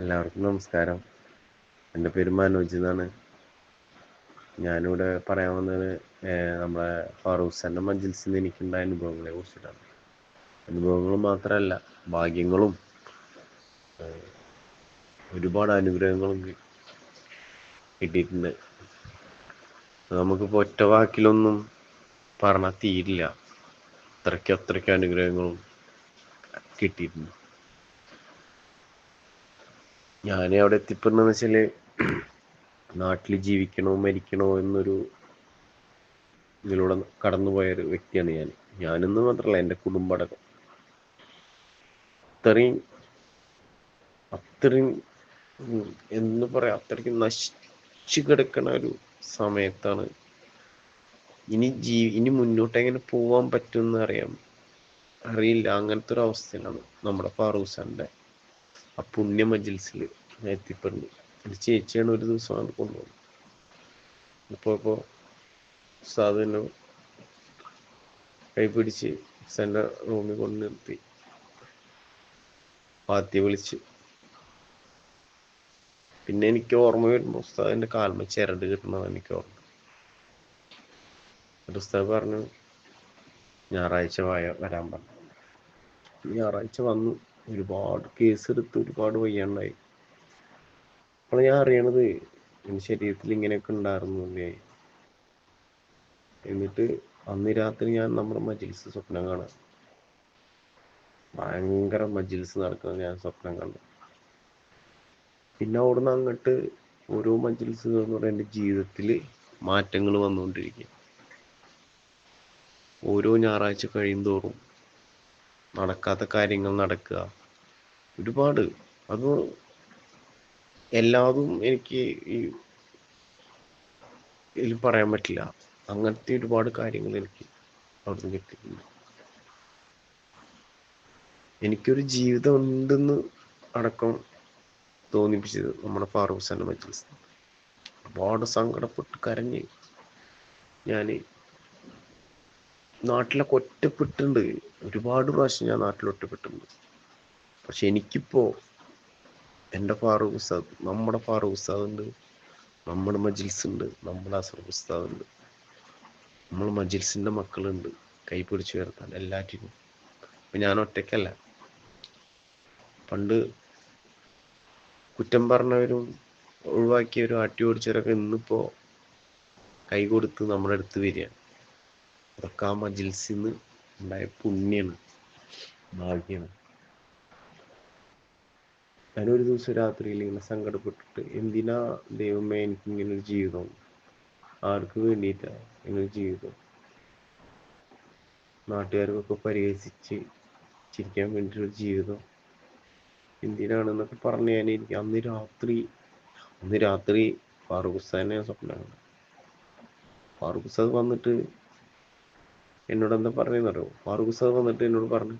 എല്ലാവർക്കും നമസ്കാരം. എന്റെ പേര് മനോജ് എന്നാണ്. ഞാനിവിടെ പറയാൻ വന്നത് നമ്മളെ ഫാറൂഖ്സാന്റെ മജിൽസിൽ നിന്ന് എനിക്കുണ്ടായ അനുഭവങ്ങളെ കുറിച്ചിട്ടാണ്. അനുഭവങ്ങൾ മാത്രമല്ല ഭാഗ്യങ്ങളും ഒരുപാട് അനുഗ്രഹങ്ങളും കിട്ടിയിട്ടുണ്ട്. നമുക്ക് നമുക്കിപ്പോൾ ഒറ്റ വാക്കിലൊന്നും പറഞ്ഞാൽ തീരില്ല. അത്രയ്ക്ക് അത്രയ്ക്ക് അനുഗ്രഹങ്ങളും കിട്ടിയിട്ടുണ്ട്. ഞാൻ അവിടെ എത്തിപ്പെടുന്നതെന്ന് വെച്ചാൽ നാട്ടിൽ ജീവിക്കണോ മരിക്കണോ എന്നൊരു ഇതിലൂടെ കടന്നുപോയ ഒരു വ്യക്തിയാണ് ഞാൻ ഞാനെന്ന് മാത്രമല്ല എന്റെ കുടുംബടക്കം. അത്രയും അത്രയും എന്ന് പറയാം അത്രയ്ക്ക് നശിച്ചു കിടക്കണ ഒരു സമയത്താണ് ഇനി ജീ ഇനി മുന്നോട്ട് എങ്ങനെ പോവാൻ പറ്റുമെന്ന് അറിയാം അറിയില്ല. അങ്ങനത്തെ ഒരു അവസ്ഥയിലാണ് നമ്മുടെ ഫാറൂഖാന്റെ ആ പുണ്യ മജിൽസിൽ എത്തിപ്പെടുന്നു എന്റെ ചേച്ചിയാണ് ഒരു ദിവസം അത് കൊണ്ടുപോകുന്നത് ഇപ്പോൾ ഇപ്പോൾ സാധന കൈ പിടിച്ച് എന്റെ റൂമിൽ കൊണ്ട് നിർത്തി. പാത്തി വിളിച്ച്. പിന്നെ എനിക്ക് ഓർമ്മ വരുമ്പോൾ ഉസ്താദിന്റെ കാൽമ ചിരട് കിട്ടണതാണ് എനിക്ക് ഓർമ്മ. ഉസ്താദ് പറഞ്ഞു ഞായറാഴ്ച വായ വരാൻ പറഞ്ഞു. ഞായറാഴ്ച വന്നു. ഒരുപാട് കേസ് എടുത്ത് ഒരുപാട് വയ്യാണ്ടായി. അപ്പോൾ ഞാൻ അറിയണത് എന്റെ ശരീരത്തിൽ ഇങ്ങനെയൊക്കെ ഉണ്ടായിരുന്നു അല്ലേ? എന്നിട്ട് അന്ന് രാത്രി ഞാൻ നമ്മുടെ മജിൽസ് സ്വപ്നം കാണാം ഭയങ്കര മജിൽസ് നടക്കുന്നത് ഞാൻ സ്വപ്നം കണ്ടു. പിന്നെ അവിടുന്ന് അങ്ങോട്ട് ഓരോ മജിൽസ് എന്ന് പറയുന്ന എന്റെ ജീവിതത്തിൽ മാറ്റങ്ങൾ വന്നുകൊണ്ടിരിക്കുക. ഓരോ ഞായറാഴ്ച കഴിയും തോറും നടക്കാത്ത കാര്യങ്ങൾ നടക്കുക. ഒരുപാട്. അത് എല്ലാതും എനിക്ക് ഈ ഇതിൽ പറയാൻ പറ്റില്ല. അങ്ങനത്തെ ഒരുപാട് കാര്യങ്ങൾ എനിക്ക് അവിടുന്ന് കിട്ടിയിട്ടുണ്ട്. എനിക്കൊരു ജീവിതം ഉണ്ടെന്ന് അടക്കം തോന്നിപ്പിച്ചത് നമ്മുടെ ഫാറൂഖ് സാന്റെ മജ്ലിസ്. ഒരുപാട് സങ്കടപ്പെട്ട് കരഞ്ഞ് ഞാൻ നാട്ടിലൊക്കെ ഒറ്റപ്പെട്ടുണ്ട് ഒരുപാട് പ്രാവശ്യം ഞാൻ നാട്ടിൽ ഒറ്റപ്പെട്ടിട്ടുണ്ട്. പക്ഷെ എനിക്കിപ്പോ എന്റെ ഫാറൂഖ് ഉസ്താദ് നമ്മുടെ ഫാറൂഖ് ഉസ്താദ് ഉണ്ട് നമ്മുടെ മജിൽസ് ഉണ്ട് നമ്മുടെ അസർ ഉസ്താദ് ഉണ്ട് നമ്മൾ മജിൽസിന്റെ മക്കളുണ്ട് കൈ പിടിച്ചു ഉയർത്താൻ എല്ലാറ്റിനും. ഇപ്പം ഞാൻ ഒറ്റയ്ക്കല്ല. പണ്ട് കുറ്റം പറഞ്ഞവരും ഒഴിവാക്കിയവരും ആട്ടി ഓടിച്ചവരൊക്കെ ഇന്നിപ്പോ കൈ കൊടുത്ത് നമ്മുടെ അടുത്ത് വരികയാണ്. ആ മജിൽസിൽ നിന്ന് ഉണ്ടായ പുണ്യാണ് ഭാഗ്യമാണ് ഞാനൊരു ദിവസം രാത്രിയിൽ ഇങ്ങനെ സങ്കടപ്പെട്ടിട്ട് എന്തിനാ ദൈവമേ എനിക്ക് ഇങ്ങനെ ഒരു ജീവിതം? ആർക്ക് വേണ്ടിയിട്ടാ ഇങ്ങനെ ജീവിതം? നാട്ടുകാർക്കൊക്കെ പരിഹസിച്ച് ചിരിക്കാൻ വേണ്ടിയിട്ടൊരു ജീവിതം. എന്തിനാണെന്നൊക്കെ പറഞ്ഞ് ഞാൻ എനിക്ക് അന്ന് രാത്രി അന്ന് രാത്രി ഫാറൂഖ് ഉസ്താദിനെ സ്വപ്നമാണ്. ഫാറൂഖ് ഉസ്താദ് വന്നിട്ട് എന്നോട് എന്താ പറഞ്ഞെന്നറിയോ ഫാറൂഖ് ഉസ്താദ് വന്നിട്ട് എന്നോട് പറഞ്ഞു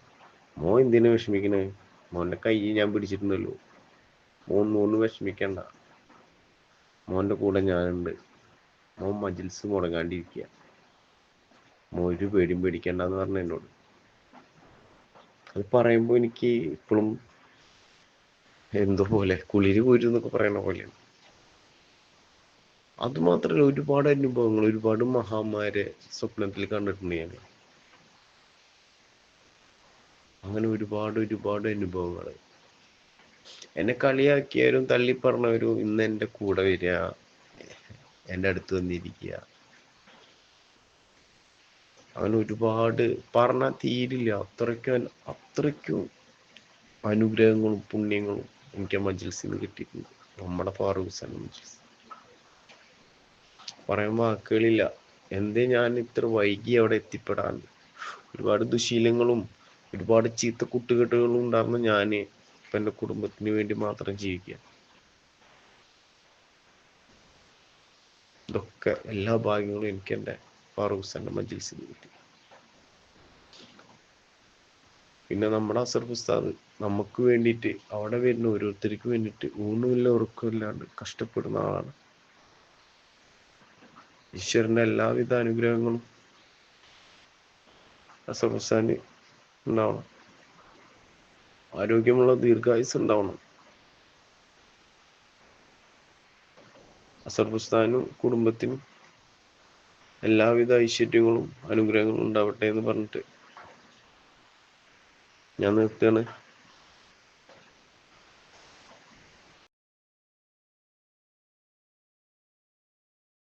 മോ എന്തിനാ വിഷമിക്കണേ? മോന്റെ കൈ ഞാൻ പിടിച്ചിട്ടുണ്ടല്ലോ മോൻ മോന് വിഷമിക്കണ്ട. മോന്റെ കൂടെ ഞാനുണ്ട്. മോൻ മജിൽസ് മുടങ്ങാണ്ടിരിക്കുക മോൻ ഒരു പേടിയും പേടിക്കണ്ടെന്ന് പറഞ്ഞു എന്നോട്. അത് പറയുമ്പോൾ എനിക്ക് ഇപ്പോഴും എന്തോ പോലെ കുളിര് കുരു എന്നൊക്കെ പറയണ പോലെയാണ്. അത് മാത്രമല്ല ഒരുപാട് അനുഭവങ്ങൾ ഒരുപാട് മഹാന്മാരെ സ്വപ്നത്തിൽ കണ്ടിട്ടുണ്ട് ഞാൻ. അങ്ങനെ ഒരുപാട് ഒരുപാട് അനുഭവങ്ങൾ. എന്നെ കളിയാക്കിയവരും തള്ളി പറഞ്ഞവരും ഇന്ന് എന്റെ കൂടെ വരിക എന്റെ അടുത്ത് വന്നിരിക്കുക. അങ്ങനെ ഒരുപാട് പറഞ്ഞാൽ തീരില്ല. അത്രയ്ക്കും അത്രയ്ക്കും അനുഗ്രഹങ്ങളും പുണ്യങ്ങളും എനിക്ക് ആ മജിൽസിൽ നിന്ന് കിട്ടിയിട്ടുണ്ട്. നമ്മുടെ ഫാറൂഖ് സാൻ മജിൽസ് പറയാൻ വാക്കുകളില്ല എന്തേ ഞാൻ ഇത്ര വൈകി അവിടെ എത്തിപ്പെടാൻ? ഒരുപാട് ദുശീലങ്ങളും ഒരുപാട് ചീത്ത കുട്ടുകെട്ടുകളും ഉണ്ടായിരുന്ന ഞാൻ ഇപ്പൊ എന്റെ കുടുംബത്തിന് വേണ്ടി മാത്രം ജീവിക്കുക. ഇതൊക്കെ എല്ലാ ഭാഗ്യങ്ങളും എനിക്ക് എന്റെ ഫാറൂഖ് നിന്ന് കിട്ടി. പിന്നെ നമ്മുടെ അസർ ഉസ്താദ് നമുക്ക് വേണ്ടിയിട്ട് അവിടെ വരുന്ന ഓരോരുത്തർക്ക് വേണ്ടിയിട്ട് ഊണുമില്ല ഉറക്കമില്ലാണ്ട് കഷ്ടപ്പെടുന്ന ആളാണ്. ഈശ്വരന്റെ എല്ലാവിധ അനുഗ്രഹങ്ങളും അസറുസാന് ഉണ്ടാവണം. ആരോഗ്യമുള്ള ദീർഘായുസ് ഉണ്ടാവണം. അസർബുസ്ഥാനും കുടുംബത്തിനും എല്ലാവിധ ഐശ്വര്യങ്ങളും അനുഗ്രഹങ്ങളും ഉണ്ടാവട്ടെ എന്ന് പറഞ്ഞിട്ട് ഞാൻ നിർത്തുകയാണ്.